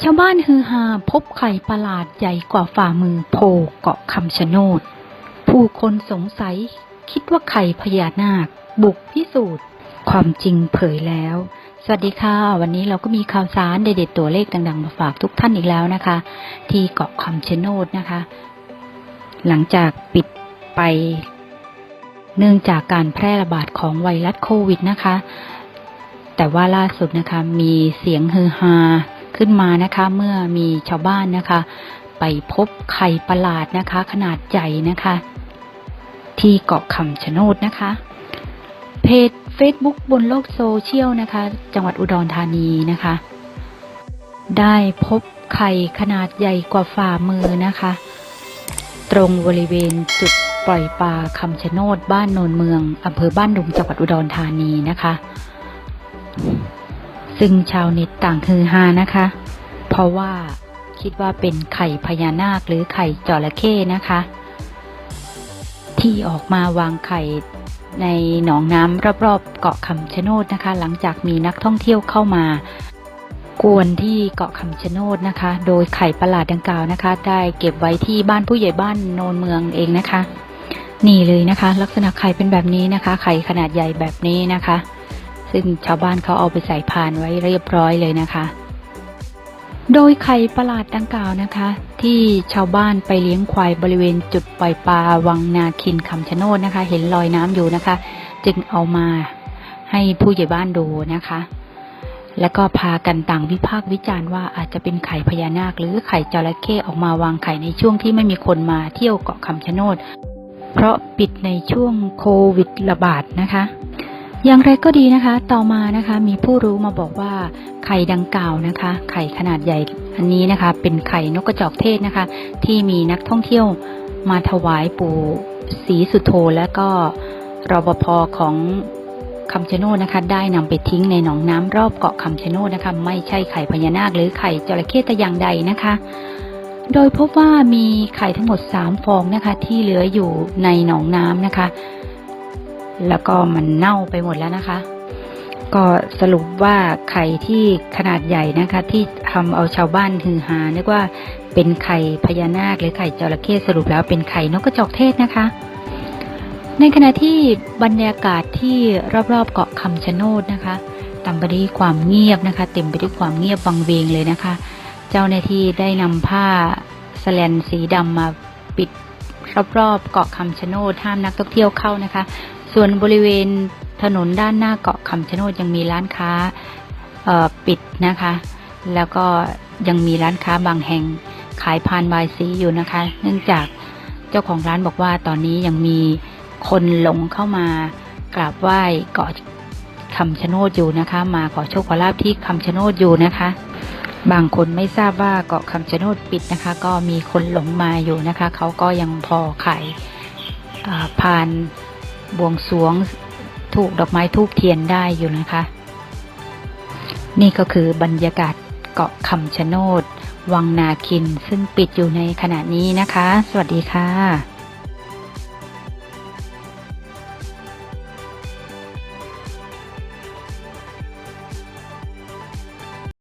ชาวบ้านฮือฮาพบไข่ประหลาดใหญ่กว่าฝ่ามือโผล่เกาะคำชะโนด ผู้คนสงสัย คิดว่าไข่พญานาค บุกพิสูจน์ ความจริงเผยแล้ว สวัสดีค่ะ วันนี้เราก็มีข่าวสารเด็ดๆตัวเลขดังๆ มาฝากทุกท่านอีกแล้วนะคะ ที่เกาะคำชะโนดนะคะ หลังจากปิดไป เนื่องจากการแพร่ระบาดของไวรัสโควิดนะคะ แต่ว่าล่าสุดนะคะมีเสียงฮือฮา ขึ้นมานะคะ เมื่อมีชาวบ้านนะคะ ไปพบไข่ประหลาดนะคะ ขนาดใหญ่นะคะ ที่เกาะคำชะโนดนะคะ เพจ Facebook บนโลกโซเชียลนะคะ จังหวัดอุดรธานีนะคะ ได้พบไข่ขนาดใหญ่กว่าฝ่ามือนะคะ ตรงบริเวณจุดปล่อยปลาคำชะโนดบ้านโนนเมืองอำเภอบ้านดุงจังหวัดอุดรธานีนะคะ ซึ่งชาวเน็ตต่างฮือฮานะคะ เพราะว่าคิดว่าเป็นไข่พญานาคหรือไข่จระเข้นะคะ ที่ออกมาวางไข่ในหนองน้ำรอบๆเกาะคำชะโนดนะคะ หลังจากมีนักท่องเที่ยวเข้ามากวนที่เกาะคำชะโนดนะคะ โดยไข่ประหลาดดังกล่าวนะคะ ได้เก็บไว้ที่บ้านผู้ใหญ่บ้านโนนเมืองเองนะคะ นี่เลยนะคะ ลักษณะไข่เป็นแบบนี้นะคะ ไข่ขนาดใหญ่แบบนี้นะคะ ซึ่งชาวบ้านเขาเอาไปใส่พานไว้เรียบร้อยเลยนะคะ โดยไข่ประหลาดดังกล่าวนะคะ ที่ชาวบ้านไปเลี้ยงควายบริเวณจุดปล่อยปลาวังนาคินคำชะโนดนะคะ เห็นลอยน้ำอยู่นะคะ จึงเอามาให้ผู้ใหญ่บ้านดูนะคะแล้วก็พากันต่างวิพากษ์วิจารณ์ว่าอาจจะเป็นไข่พญานาค หรือไข่จระเข้ออกมาวางไข่ในช่วงที่ไม่มีคนมาเที่ยวเกาะคำชะโนด เพราะปิดในช่วงโควิดระบาดนะคะ อย่างไรก็ดีนะคะ ต่อมานะคะมีผู้รู้มาบอกว่าไข่ดังกล่าวนะคะ ไข่ขนาดใหญ่อันนี้นะคะ เป็นไข่นกกระจอกเทศนะคะ ที่มีนักท่องเที่ยวมาถวายปู่ศรีสุโธและก็รปภของคำชะโนดนะคะ ได้นำไปทิ้งในหนองน้ำรอบเกาะคำชะโนดนะคะ ไม่ใช่ไข่พญานาคหรือไข่จระเข้แต่อย่างใดนะคะ โดยพบว่ามีไข่ทั้งหมด 3 ฟองนะคะ ที่เหลืออยู่ในหนองน้ำนะคะ แล้วก็มันเน่าไปหมดแล้วนะคะ ก็สรุปว่าไข่ที่ขนาดใหญ่นะคะ ที่ทำเอาชาวบ้านฮือฮานึกว่าเป็นไข่พญานาคหรือไข่จระเข้สรุปแล้วเป็นไข่นกกระจอกเทศนะคะ ในขณะที่บรรยากาศที่รอบๆเกาะคำชะโนดนะคะเต็มไปด้วยความเงียบนะคะ เต็มไปด้วยความเงียบวังเวงเลยนะคะ เจ้าหน้าที่ได้นำผ้าสแลนสีดำมาปิดรอบๆเกาะคำชะโนดห้ามนักท่องเที่ยวเข้านะคะ ส่วนบริเวณถนนด้านหน้าเกาะคำชะโนดยังมีร้านค้าปิดนะคะ แล้วก็ยังมีร้านค้าบางแห่งขายพานบายสีอยู่นะคะ เนื่องจากเจ้าของร้านบอกว่าตอนนี้ยังมีคนหลงเข้ามากราบไหว้เกาะคำชะโนดอยู่นะคะ มาขอโชคขอลาบที่คำชะโนดอยู่นะคะ บางคนไม่ทราบว่าเกาะคำชะโนดปิดนะคะ ก็มีคนหลงมาอยู่นะคะ เขาก็ยังพอขายพาน บวงสรวงถูกดอกไม้ทูบเทียนได้อยู่นะคะ นี่ก็คือบรรยากาศเกาะคำชะโนด วังนาคินซึ่งปิดอยู่ในขณะนี้นะคะ สวัสดีค่ะ